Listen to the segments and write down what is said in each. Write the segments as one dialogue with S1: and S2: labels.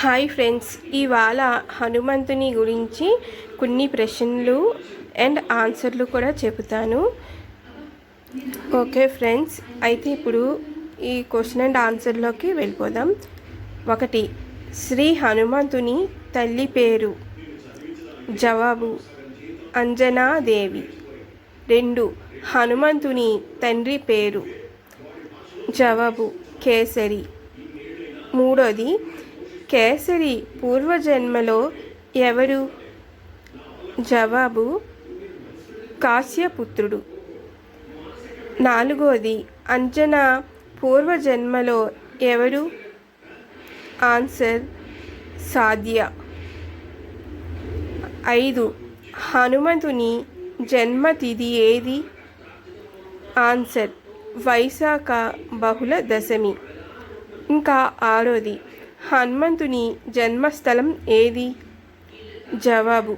S1: Hi friends ఇవాళ హనుమంతుని గురించి కొన్ని ప్రశ్నలు అండ్ ఆన్సర్లు కూడా చెబుతాను. ఓకే ఫ్రెండ్స్ అయితే ఇప్పుడు ఈ క్వశ్చన్ అండ్ ఆన్సర్లోకి వెళ్ళిపోదాం. ఒకటి శ్రీ హనుమంతుని తల్లి పేరు జవాబు అంజనాదేవి. రెండు హనుమంతుని తండ్రి పేరు జవాబు కేసరి. మూడోది కేసరి పూర్వజన్మలో ఎవరు? జవాబు కాశ్యపుత్రుడు. నాలుగోది అంజన పూర్వజన్మలో ఎవరు? ఆన్సర్ సాధ్య. ఐదు హనుమంతుని జన్మతిథి ఏది? ఆన్సర్ వైశాఖ బహుళ దశమి. ఇంకా ఆరోది హనుమంతుని జన్మస్థలం ఏది? జవాబు.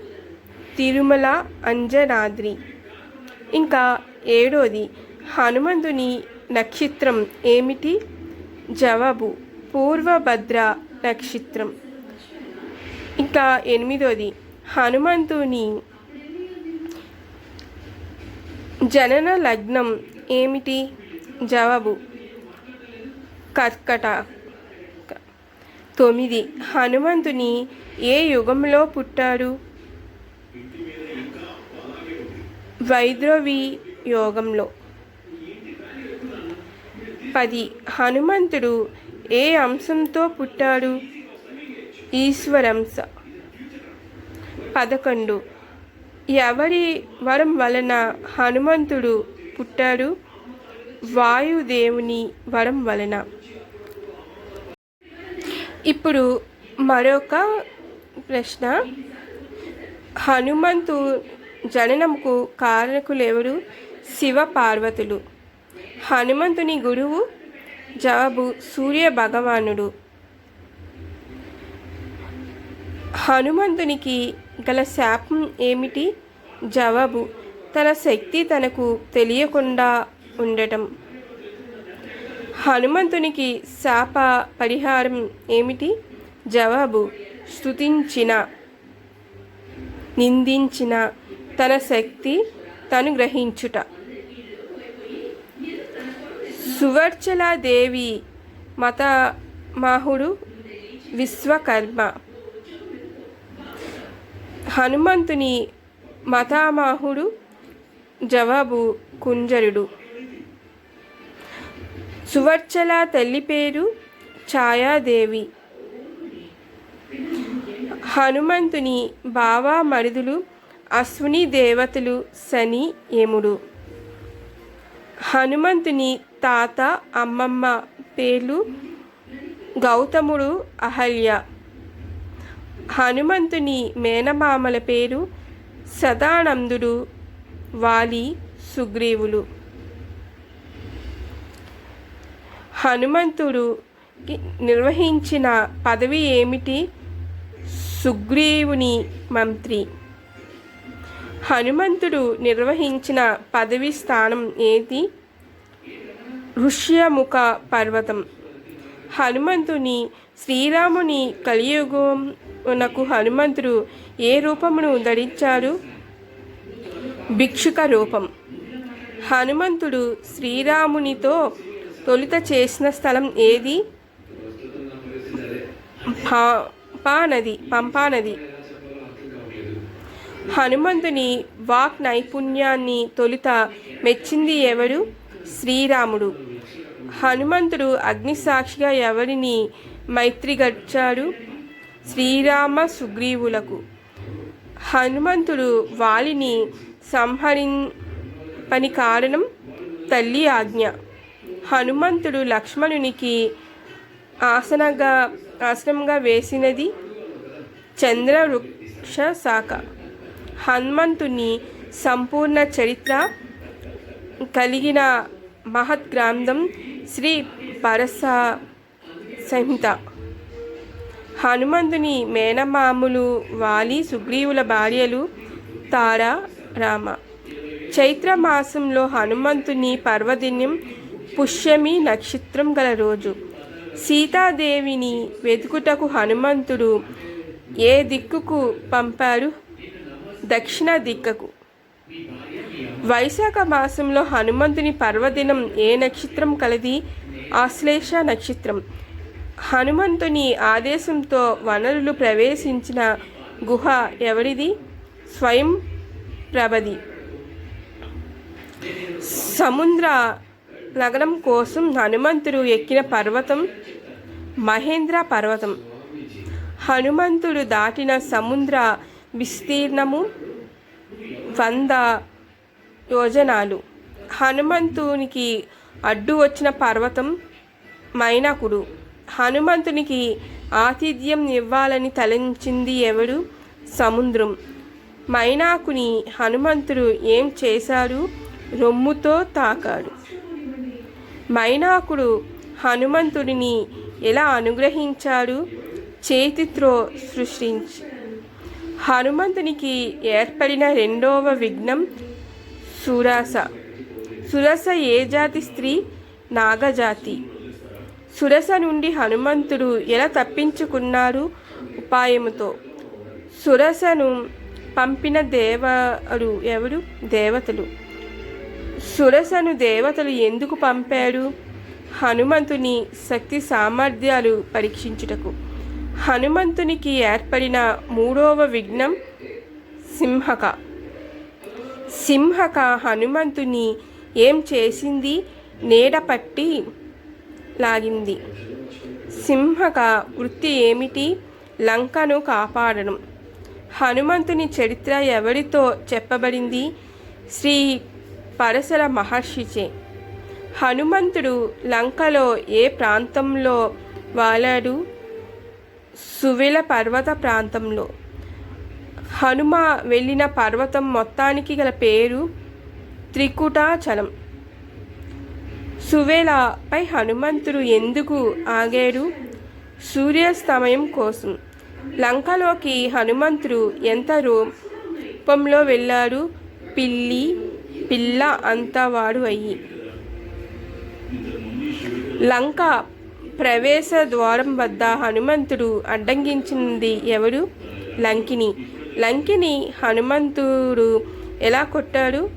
S1: తిరుమల అంజనాద్రి. ఇంకా ఏడోది. హనుమంతుని నక్షత్రం ఏమిటి? జవాబు. పూర్వభద్ర నక్షత్రం. ఇంకా ఎనిమిదోది. హనుమంతుని జనన లగ్నం ఏమిటి? జవాబు. కర్కట. తొమ్మిది. హనుమంతుని ఏ యుగంలో పుట్టారు వైద్రవి యోగంలో. పది. హనుమంతుడు ఏ అంశంతో పుట్టాడు? ఈశ్వరంశ. పదకొండు. ఎవరి వరం వలన హనుమంతుడు పుట్టాడు? వాయుదేవుని వరం వలన. ఇప్పుడు మరొక ప్రశ్న. హనుమంతు జననముకు కారకులు ఎవరు శివ పార్వతులు హనుమంతుని గురువు జవాబు సూర్య భగవానుడు హనుమంతునికి గల శాపం ఏమిటి? జవాబు తన శక్తి తనకు తెలియకుండా ఉండటం. హనుమంతునికి శాప పరిహారం ఏమిటి? జవాబు స్తుతించిన నిందించిన తన శక్తి తను గ్రహించుట. సువర్చలాదేవి మత మాహుడు విశ్వకర్మ. హనుమంతుని మతామాహుడు జవాబు కుంజరుడు. సువర్చల తల్లి పేరు ఛాయాదేవి. హనుమంతుని బావా మరుదులు అశ్విని దేవతలు శని యముడు. హనుమంతుని తాత అమ్మమ్మ పేర్లు గౌతముడు అహల్య. హనుమంతుని మేనమామల పేరు సదానందుడు వాలి సుగ్రీవులు. హనుమంతుడు నిర్వహించిన పదవి ఏమిటి? సుగ్రీవుని మంత్రి. హనుమంతుడు నిర్వహించిన పదవి స్థానం ఏది? ఋష్యముఖ పర్వతం. హనుమంతుని శ్రీరాముని కలియుగమునకు హనుమంతుడు ఏ రూపమును ధరించారు? భిక్షుక రూపం. హనుమంతుడు శ్రీరామునితో తొలుత చేసిన స్థలం ఏది? పంపా నది పంపా నది. హనుమంతుని వాక్ నైపుణ్యాన్ని తొలుత మెచ్చింది ఎవరు శ్రీరాముడు. హనుమంతుడు అగ్నిసాక్షిగా ఎవరిని మైత్రిగచ్చాడు? శ్రీరామ సుగ్రీవులకు. హనుమంతుడు వాలిని సంహరింపని కారణం తల్లి ఆజ్ఞ. హనుమంతుడు లక్ష్మణునికి ఆసనగా ఆసనంగా వేసినది చంద్రవృక్ష శాఖ హనుమంతుని సంపూర్ణ చరిత్ర కలిగిన మహత్ గ్రంథం శ్రీ పరస సంహిత. హనుమంతుని మేనమాములు వాలి సుగ్రీవుల భార్యలు తారా రామ చైత్ర మాసంలో హనుమంతుని పర్వదిన్యం పుష్యమి నక్షత్రం గల రోజు. సీతాదేవిని వెతుకుటకు హనుమంతుడు ఏ దిక్కుకు పంపారు? దక్షిణ దిక్కకు. వైశాఖ మాసంలో హనుమంతుని పర్వదినం ఏ నక్షత్రం కలది? ఆశ్లేష నక్షత్రం. హనుమంతుని ఆదేశంతో వనరులు ప్రవేశించిన గుహ ఎవరిది? స్వయం ప్రభది సముద్ర నగరం కోసం హనుమంతుడు ఎక్కిన పర్వతం మహేంద్ర పర్వతం. హనుమంతుడు దాటిన సముద్ర విస్తీర్ణము వంద యోజనాలు. హనుమంతునికి అడ్డు వచ్చిన పర్వతం మైనాకుడు. హనుమంతునికి ఆతిథ్యం ఇవ్వాలని తలంచింది ఎవడు? సముద్రం. మైనాకుని హనుమంతుడు ఏం చేశాడు? రొమ్ముతో తాకాడు. మైనాకుడు హనుమంతుడిని ఎలా అనుగ్రహించాడు? చేతితో సృష్టించి. హనుమంతునికి ఏర్పడిన రెండవ విఘ్నం సురస. సురస ఏ జాతి స్త్రీ? నాగజాతి. సురస నుండి హనుమంతుడు ఎలా తప్పించుకున్నారు? ఉపాయముతో. సురసను పంపిన దేవడు ఎవరు? దేవతలు. సురసను దేవతలు ఎందుకు పంపాడు? హనుమంతుని శక్తి సామర్థ్యాలు పరీక్షించుటకు. హనుమంతునికి ఏర్పడిన మూడవ విఘ్నం సింహక. సింహక హనుమంతుని ఏం చేసింది? నీడపట్టి లాగింది. సింహక వృత్తి ఏమిటి? లంకను కాపాడడం. హనుమంతుని చరిత్ర ఎవరితో చెప్పబడింది? శ్రీ పరశర మహర్షిచే హనుమంతుడు లంకలో ఏ ప్రాంతంలో వాలాడు? సువిల పర్వత ప్రాంతంలో. హనుమ వెళ్ళిన పర్వతం మొత్తానికి గల పేరు త్రికుటాచలం. సువేలపై హనుమంతుడు ఎందుకు ఆగాడు? సూర్యాస్తమయం కోసం. లంకలోకి హనుమంతుడు ఎంత రూపంలో వెళ్ళాడు? పిల్లి పిల్ల అంతా వాడు అయ్యి. లంక ప్రవేశ ద్వారం వద్ద హనుమంతుడు అడ్డంగించింది ఎవడు? లంకిని. లంకిని హనుమంతుడు ఎలా కొట్టాడు?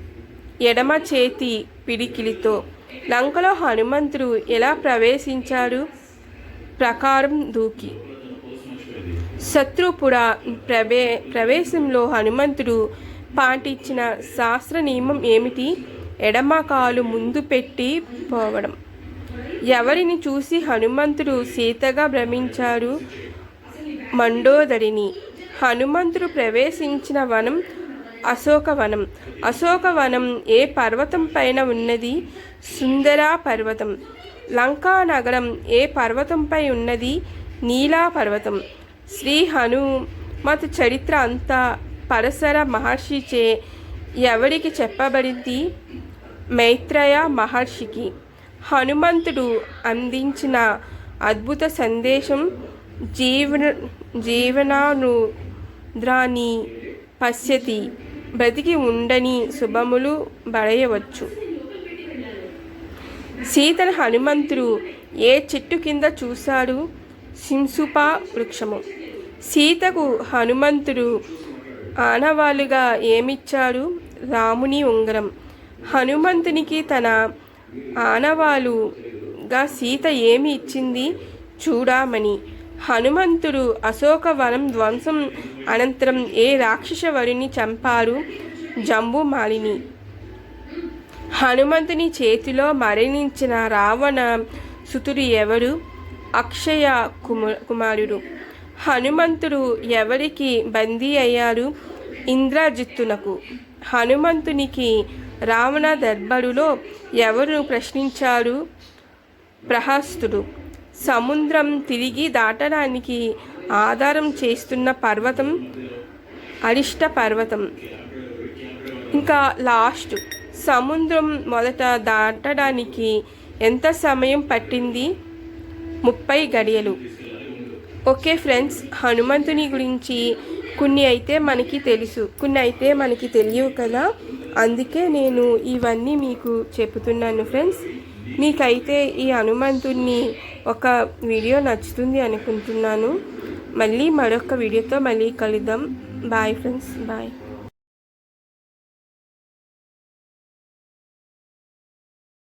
S1: ఎడమ చేతి పిడికిలితో. లంకలో హనుమంతుడు ఎలా ప్రవేశించాడు? ప్రకారం దూకి. శత్రుపుర ప్రవే ప్రవేశంలో హనుమంతుడు పాటించిన శాస్త్ర నియమం ఏమిటి? ఎడమ కాలు ముందు పెట్టి పోవడం. ఎవరిని చూసి హనుమంతుడు సీతగా భ్రమించారు? మండోదరిని. హనుమంతుడు ప్రవేశించిన వనం అశోకవనం. అశోకవనం ఏ పర్వతం పైన ఉన్నది? సుందరా పర్వతం. లంకా నగరం ఏ పర్వతంపై ఉన్నది? నీలా పర్వతం. శ్రీ హనుమత చరిత్ర అంతా పరసర మహర్షిచే ఎవరికి చెప్పబడింది? మైత్రేయ మహర్షికి. హనుమంతుడు అందించిన అద్భుత సందేశం జీవన జీవనానుద్రాన్ని పశ్యతి బ్రతికి ఉండని శుభములు బడయవచ్చు. సీతను హనుమంతుడు ఏ చెట్టు కింద చూశాడు? సింసుప వృక్షము. సీతకు హనుమంతుడు ఆనవాలుగా ఏమిచ్చాడు రాముని ఉంగరం. హనుమంతునికి తన ఆనవాలుగా సీత ఏమి ఇచ్చింది చూడామని. హనుమంతుడు అశోకవనం ధ్వంసం అనంతరం ఏ రాక్షసవరిని చంపారు జంబుమాలిని. హనుమంతుని చేతిలో మరణించిన రావణ సుతుడు ఎవరు? అక్షయ కుమ కుమారుడు. హనుమంతుడు ఎవరికి బందీ అయ్యారు? ఇంద్రజిత్తునకు. హనుమంతునికి రావణ దర్బారులో ఎవరు ప్రశ్నించారు? ప్రహస్తుడు. సముద్రం తిరిగి దాటడానికి ఆధారం చేస్తున్న పర్వతం అరిష్ట పర్వతం. ఇంకా లాస్ట్. సముద్రం మొదట దాటడానికి ఎంత సమయం పట్టింది? ముప్పై గడియలు. ఓకే ఫ్రెండ్స్ హనుమంతుని గురించి కొన్ని అయితే మనకి తెలుసు కొన్ని అయితే మనకి తెలియవు కదా. అందుకే నేను ఇవన్నీ మీకు చెబుతున్నాను ఫ్రెండ్స్. మీకైతే ఈ హనుమంతుణ్ణి ఒక వీడియో నచ్చుతుంది అనుకుంటున్నాను. మళ్ళీ మరొక వీడియోతో మళ్ళీ కలుద్దాం. Bye friends bye.